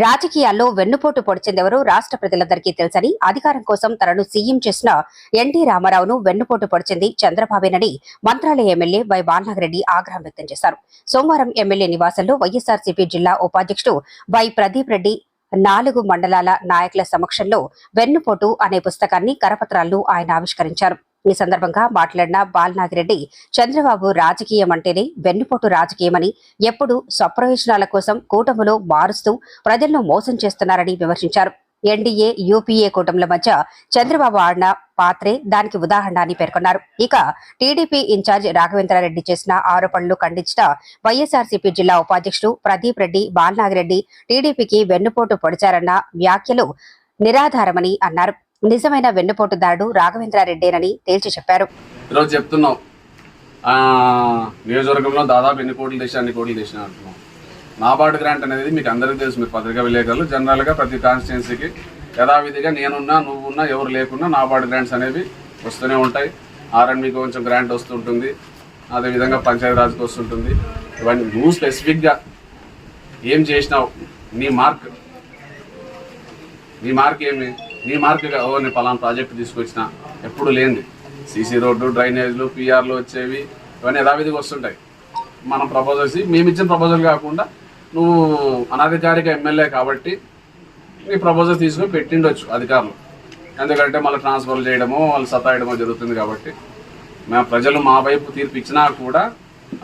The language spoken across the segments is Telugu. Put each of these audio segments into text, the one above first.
రాజకీయాల్లో వెన్నుపోటు పొడిచిందెవరో రాష్ట్ర ప్రజలందరికీ తెలుసని అధికారం కోసం తనను సీఎం చేసిన ఎన్టీ రామారావును వెన్నుపోటు పొడిచింది చంద్రబాబేనని మంత్రాలయ ఎమ్మెల్యే వై బాలనాగరెడ్డి ఆగ్రహం వ్యక్తం చేశారు. సోమవారం ఎమ్మెల్యే నివాసంలో వైఎస్ఆర్సీపీ జిల్లా ఉపాధ్యక్షుడు వై ప్రదీప్ రెడ్డి నాలుగు మండలాల నాయకుల సమక్షంలో వెన్నుపోటు అనే పుస్తకాన్ని కరపత్రాలను ఆయన ఆవిష్కరించారు. ఈ సందర్భంగా మాట్లాడిన బాలనాగిరెడ్డి చంద్రబాబు రాజకీయం అంటేనే వెన్నుపోటు రాజకీయమని ఎప్పుడు స్వప్రయోజనాల కోసం కూటములో మారుస్తూ ప్రజలను మోసం చేస్తున్నారని విమర్శించారు. ఎన్డీఏ యూపీఏ కూటముల మధ్య చంద్రబాబు ఆడిన పాత్రే దానికి ఉదాహరణ అని పేర్కొన్నారు. ఇక టీడీపీ ఇన్ఛార్జ్ రాఘవేంద్రారెడ్డి చేసిన ఆరోపణలు ఖండించిన వైఎస్ఆర్సీపీ జిల్లా ఉపాధ్యక్షుడు ప్రదీప్ రెడ్డి బాలనాగిరెడ్డి టీడీపీకి వెన్నుపోటు పొడిచారన్న వ్యాఖ్యలు నిరాధారమని అన్నారు. నిజమైన వెన్నుపోటుదారుడు రాఘవేంద్రారెడ్డేనని తేల్చి చెప్పారు. ఈరోజు చెప్తున్నాం. నియోజకవర్గంలో దాదాపు ఎన్ని కోట్లు తెచ్చినా అన్ని కోట్లు తెచ్చినా అంటున్నాం. నాబార్డు గ్రాంట్ అనేది మీకు అందరికీ తెలుసు మీరు పత్రికా విలేకరులు. జనరల్గా ప్రతి కాన్స్టిట్యున్సీకి యథావిధిగా నేనున్నా నువ్వున్నా ఎవరు లేకున్నా నాబార్డు గ్రాంట్స్ అనేవి వస్తూనే ఉంటాయి. ఆర్ఎండ్బికి కొంచెం గ్రాంట్ వస్తుంటుంది. అదేవిధంగా పంచాయతీరాజ్కి వస్తుంటుంది. ఇవన్నీ నువ్వు స్పెసిఫిక్గా ఏం చేసినావు? నీ మార్క్ నీ మార్క్ ఏమి? నీ మార్క్ ఓ నేను పలానా ప్రాజెక్ట్ తీసుకొచ్చిన ఎప్పుడు లేనిది. సీసీ రోడ్డు డ్రైనేజ్లు పిఆర్లు వచ్చేవి ఇవన్నీ యథావిధిగా వస్తుంటాయి. మనం ప్రపోజల్స్ మేము ఇచ్చిన ప్రపోజల్ కాకుండా నువ్వు అనధికారిక ఎమ్మెల్యే కాబట్టి నీ ప్రపోజల్ తీసుకొని పెట్టిండొచ్చు అధికారులు. ఎందుకంటే మళ్ళీ ట్రాన్స్ఫర్ చేయడమో వాళ్ళు సతాయడమో జరుగుతుంది కాబట్టి మేము ప్రజలు మా వైపు తీర్పు ఇచ్చినా కూడా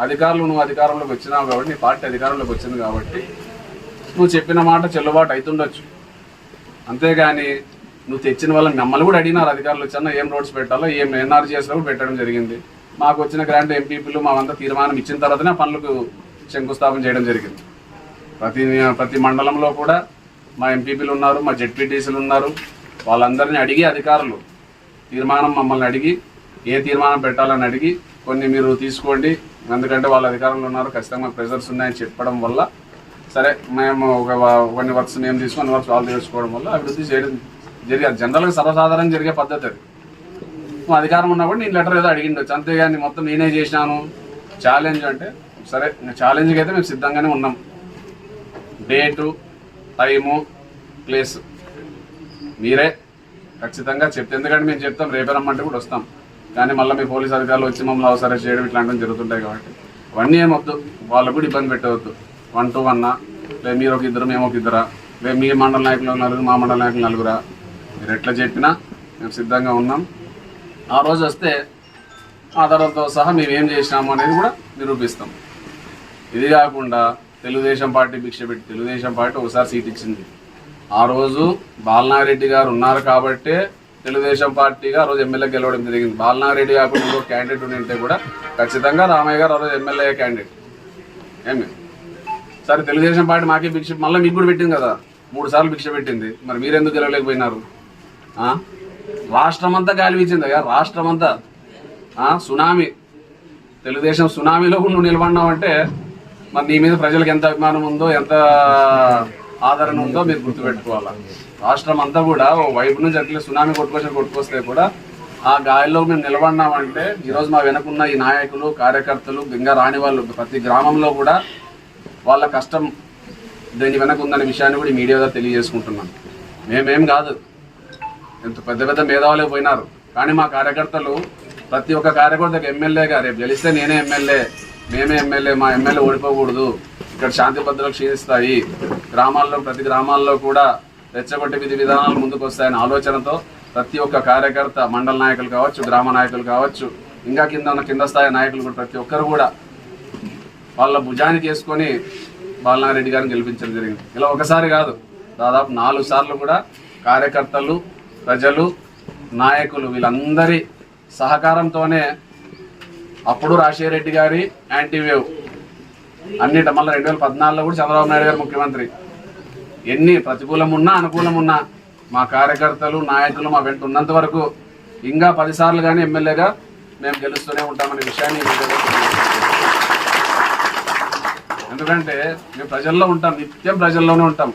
అధికారులు నువ్వు అధికారంలోకి వచ్చినావు కాబట్టి నీ పార్టీ అధికారంలోకి వచ్చింది కాబట్టి నువ్వు చెప్పిన మాట చెల్లుబాటు అవుతుండొచ్చు అంతేగాని నువ్వు తెచ్చిన వాళ్ళని మమ్మల్ని కూడా అడిగినారు అధికారులు వచ్చాను ఏం రోడ్స్ పెట్టాలో ఏం ఎన్ఆర్జీఎస్లో కూడా పెట్టడం జరిగింది. మాకు వచ్చిన గ్రాంట్ ఎంపీపీలు మావంతా తీర్మానం ఇచ్చిన తర్వాతనే ఆ పనులకు శంకుస్థాపన చేయడం జరిగింది. ప్రతి ప్రతి మండలంలో కూడా మా ఎంపీపీలు ఉన్నారు మా జెడ్పీటీసీలు ఉన్నారు. వాళ్ళందరినీ అడిగి అధికారులు తీర్మానం మమ్మల్ని అడిగి ఏ తీర్మానం పెట్టాలని అడిగి కొన్ని మీరు తీసుకోండి. ఎందుకంటే వాళ్ళ అధికారంలో ఉన్నారు ఖచ్చితంగా ప్రెజర్స్ ఉన్నాయని చెప్పడం వల్ల. సరే మేము ఒక కొన్ని వర్క్స్ మేము తీసుకొని వర్క్స్ వాళ్ళు చేసుకోవడం వల్ల అభివృద్ధి చేయడం జరిగే జనరల్గా సర్వసాధారణం జరిగే పద్ధతి అది. నువ్వు అధికారం ఉన్నప్పుడు నేను లెటర్ ఏదో అడిగిండొచ్చు అంతేగాని మొత్తం నేనే చేసినాను. ఛాలెంజ్ అంటే సరే ఛాలెంజ్కి అయితే మేము సిద్ధంగానే ఉన్నాం. Date time place. మీరే ఖచ్చితంగా చెప్తే. ఎందుకంటే మేము చెప్తాం రేపే రమ్మంటే కూడా వస్తాం. కానీ మళ్ళీ మీ పోలీస్ అధికారులు వచ్చి మమ్మల్ని అవసరం చేయడం ఇట్లాంటివి జరుగుతుంటాయి కాబట్టి. అవన్నీ ఏమొద్దు వాళ్ళకు కూడా ఇబ్బంది పెట్టవద్దు. One to వన్నా. లేదు మీరు ఒక ఇద్దరు మేము ఒక ఇద్దరా? లేదు మీ మండల నాయకులు నలుగురు మా మండల నాయకులు నలుగురా? మీరు ఎట్లా చెప్పినా మేము సిద్ధంగా ఉన్నాం. ఆ రోజు వస్తే ఆధారాలతో సహా మేము ఏం చేసినాము అనేది కూడా నిరూపిస్తాం. ఇది కాకుండా తెలుగుదేశం పార్టీ భిక్ష పెట్టి తెలుగుదేశం పార్టీ ఒకసారి సీట్ ఇచ్చింది. ఆ రోజు బాలనారెడ్డి గారు ఉన్నారు కాబట్టే తెలుగుదేశం పార్టీగా ఆ రోజు ఎమ్మెల్యే గెలవడం జరిగింది. బాలనారెడ్డి కాకుండా ఇంకో క్యాండిడేట్ ఉంటే కూడా ఖచ్చితంగా రామయ్య గారు ఆ రోజు ఎమ్మెల్యే క్యాండిడేట్. ఏమి? సరే తెలుగుదేశం పార్టీ మాకే భిక్ష మళ్ళీ మీకు కూడా పెట్టింది కదా? మూడు సార్లు భిక్ష పెట్టింది. మరి మీరెందుకు గెలవలేకపోయినారు? రాష్ట్రమంతా గాలి వీచింది కదా రాష్ట్రమంతా అంతా సునామీ తెలుగుదేశం సునామీలో నువ్వు నిలబడినావు అంటే మరి నీ మీద ప్రజలకు ఎంత అభిమానం ఉందో ఎంత ఆదరణ ఉందో మీరు గుర్తుపెట్టుకోవాలా. రాష్ట్రం అంతా కూడా ఓ వైపు నుంచి అట్లే సునామీ కొట్టుకొచ్చి కొట్టుకొస్తే కూడా ఆ గాలిలో మేము నిలబడినామంటే ఈరోజు మా వెనకున్న ఈ నాయకులు కార్యకర్తలు ఇంకా రాని వాళ్ళు ప్రతి గ్రామంలో కూడా వాళ్ళ కష్టం దీని వెనక ఉందనే విషయాన్ని కూడా మీడియా ద్వారా తెలియజేసుకుంటున్నాం. మేమేం కాదు. ఎంత పెద్ద పెద్ద మేధావులే పోయినారు. కానీ మా కార్యకర్తలు ప్రతి ఒక్క కార్యకర్తకు ఎమ్మెల్యేగా రేపు గెలిస్తే నేనే ఎమ్మెల్యే మేమే ఎమ్మెల్యే మా ఎమ్మెల్యే ఓడిపోకూడదు. ఇక్కడ శాంతి భద్రతలు క్షీణిస్తాయి. గ్రామాల్లో ప్రతి గ్రామాల్లో కూడా రెచ్చగొట్టే విధి విధానాలు ముందుకు వస్తాయనే ఆలోచనతో ప్రతి ఒక్క కార్యకర్త మండల నాయకులు కావచ్చు గ్రామ నాయకులు కావచ్చు ఇంకా కింద ఉన్న కింద స్థాయి నాయకులు కూడా ప్రతి ఒక్కరు కూడా వాళ్ళ భుజానికి వేసుకొని బాలనారెడ్డి గారిని గెలిపించడం జరిగింది. ఇలా ఒకసారి కాదు దాదాపు నాలుగు సార్లు కూడా కార్యకర్తలు ప్రజలు నాయకులు వీళ్ళందరి సహకారంతోనే అప్పుడు రాజశేఖర రెడ్డి గారి యాంటీవేవ్ అన్నిట మళ్ళీ రెండు వేల పద్నాలుగులో కూడా చంద్రబాబు నాయుడు గారు ముఖ్యమంత్రి. ఎన్ని ప్రతికూలం ఉన్నా అనుకూలం ఉన్నా మా కార్యకర్తలు నాయకులు మా వెంట ఉన్నంత వరకు ఇంకా పదిసార్లు కానీ ఎమ్మెల్యేగా మేము గెలుస్తూనే ఉంటామనే విషయాన్ని ఎందుకంటే మేము ప్రజల్లో ఉంటాం నిత్యం ప్రజల్లోనే ఉంటాం.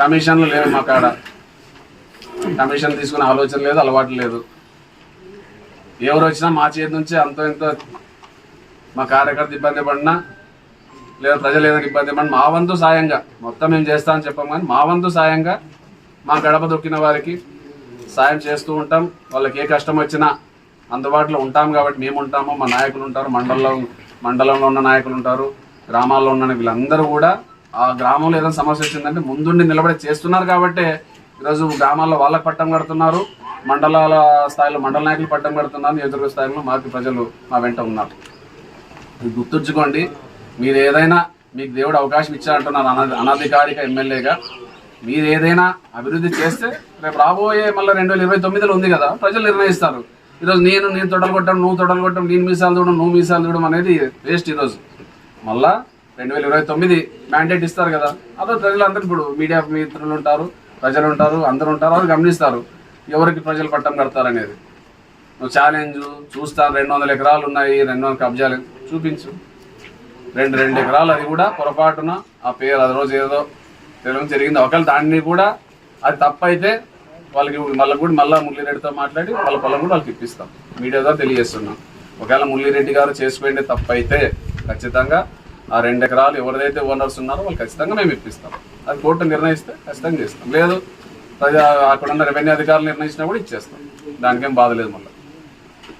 కమిషన్లు లేవు మా కాడ. కమిషన్ తీసుకునే ఆలోచన లేదు అలవాటు లేదు. ఎవరు వచ్చినా మా చేతి నుంచి అంతో ఎంతో మా కార్యకర్త ఇబ్బంది పడినా లేదా ప్రజలు ఏదైనా ఇబ్బంది పడినా మా వంతు సాయంగా మొత్తం మేము చేస్తా అని చెప్పాం కానీ మా వంతు సాయంగా మా గడప దొక్కిన వారికి సాయం చేస్తూ ఉంటాం. వాళ్ళకి ఏ కష్టం వచ్చినా అందుబాటులో ఉంటాం కాబట్టి మేము ఉంటాము మా నాయకులు ఉంటారు మండలంలో మండలంలో ఉన్న నాయకులు ఉంటారు గ్రామాల్లో ఉన్న వీళ్ళందరూ కూడా ఆ గ్రామంలో ఏదైనా సమస్య వచ్చిందంటే ముందుండి నిలబడి చేస్తున్నారు కాబట్టి ఈరోజు గ్రామాల్లో వాళ్ళకి పట్టం కడుతున్నారు. మండలాల స్థాయిలో మండల నాయకులు పట్టం కడుతున్నారు. నియోజకవర్గ స్థాయిలో మాకు ప్రజలు మా వెంట ఉన్నారు. ఇది గుర్తుంచుకోండి. మీరు ఏదైనా మీకు దేవుడు అవకాశం ఇచ్చారంటున్నారు అన అనధికారిక ఎమ్మెల్యేగా. మీరు ఏదైనా అభివృద్ధి చేస్తే రేపు రాబోయే మళ్ళీ రెండు వేల ఇరవై తొమ్మిదిలో ఉంది కదా ప్రజలు నిర్ణయిస్తారు. ఈరోజు నేను నేను తొడలు కొట్టడం నువ్వు తొడలు కొట్టడం నేను మీసాలు చూడడం నువ్వు మీసాలు చూడడం అనేది వేస్ట్ ఈరోజు. మళ్ళా రెండు వేల ఇరవై తొమ్మిది మ్యాండేట్ ఇస్తారు కదా. అదే ప్రజలందరూ ఇప్పుడు మీడియా మిత్రులు ఉంటారు. ప్రజలు ఉంటారు అందరు ఉంటారు వాళ్ళు గమనిస్తారు. ఎవరికి ప్రజలు పట్టం కడతారు అనేది. నువ్వు ఛాలెంజ్ చూస్తాను రెండు వందల ఎకరాలు ఉన్నాయి రెండు వందల కబ్జాలు చూపించు. రెండు రెండు ఎకరాలు అది కూడా పొరపాటున ఆ పేరు అది రోజు ఏదో తెలియడం జరిగింది. ఒకవేళ దాన్ని కూడా అది తప్పైతే వాళ్ళకి మళ్ళీ కూడా మళ్ళీ మురళీరెడ్డితో మాట్లాడి వాళ్ళ పొలం కూడా వాళ్ళకి ఇప్పిస్తాం. మీడియా ద్వారా తెలియజేస్తున్నాం. ఒకవేళ మురళీరెడ్డి గారు చేసుకునే తప్పైతే ఖచ్చితంగా ఆ రెండు ఎకరాలు ఎవరిదైతే ఓనర్స్ ఉన్నారో వాళ్ళు ఖచ్చితంగా మేము ఇప్పిస్తాం. అది కోర్టు నిర్ణయిస్తే ఖచ్చితంగా చేస్తాం. లేదు ప్రజా అక్కడ ఉన్న రెవెన్యూ అధికారులు నిర్ణయించినా కూడా ఇచ్చేస్తాం. దానికేం బాధ లేదు మళ్ళీ.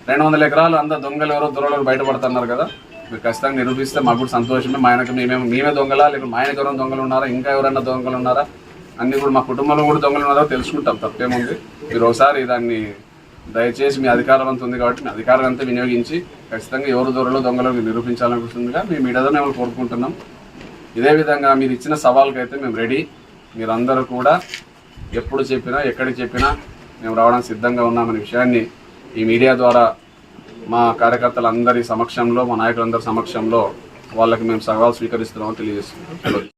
రెండు వందల ఎకరాలు అంతా దొంగలు ఎవరో దొరలు బయటపడుతున్నారు కదా మీరు ఖచ్చితంగా నిరూపిస్తే మాకు కూడా సంతోషమే. మా ఆయనకు మేమేమో మేమే దొంగలా లేకపోతే మా ఆయనకు ఎవరైనా దొంగలు ఉన్నారా ఇంకా ఎవరైనా దొంగలు ఉన్నారా? అన్నీ కూడా మా కుటుంబంలో కూడా దొంగలు ఉన్నారో తెలుసుకుంటాం తప్పేముంది. మీరు ఒకసారి దాన్ని దయచేసి మీ అధికారం అంత ఉంది కాబట్టి మీ అధికారం అంతా వినియోగించి ఖచ్చితంగా ఎవరు దొరలో దొంగలు నిరూపించాలనుకుంటుందిగా మేము మీడియాలో మేము కోరుకుంటున్నాం. ఇదే విధంగా మీరు ఇచ్చిన సవాల్కి అయితే మేము రెడీ. మీరందరూ కూడా ఎప్పుడు చెప్పినా ఎక్కడికి చెప్పినా మేము రావడానికి సిద్ధంగా ఉన్నామనే విషయాన్ని ఈ మీడియా ద్వారా మా కార్యకర్తలందరి సమక్షంలో మా నాయకులందరి సమక్షంలో వాళ్ళకి మేము సవాల్ స్వీకరిస్తున్నామని తెలియజేస్తున్నాం.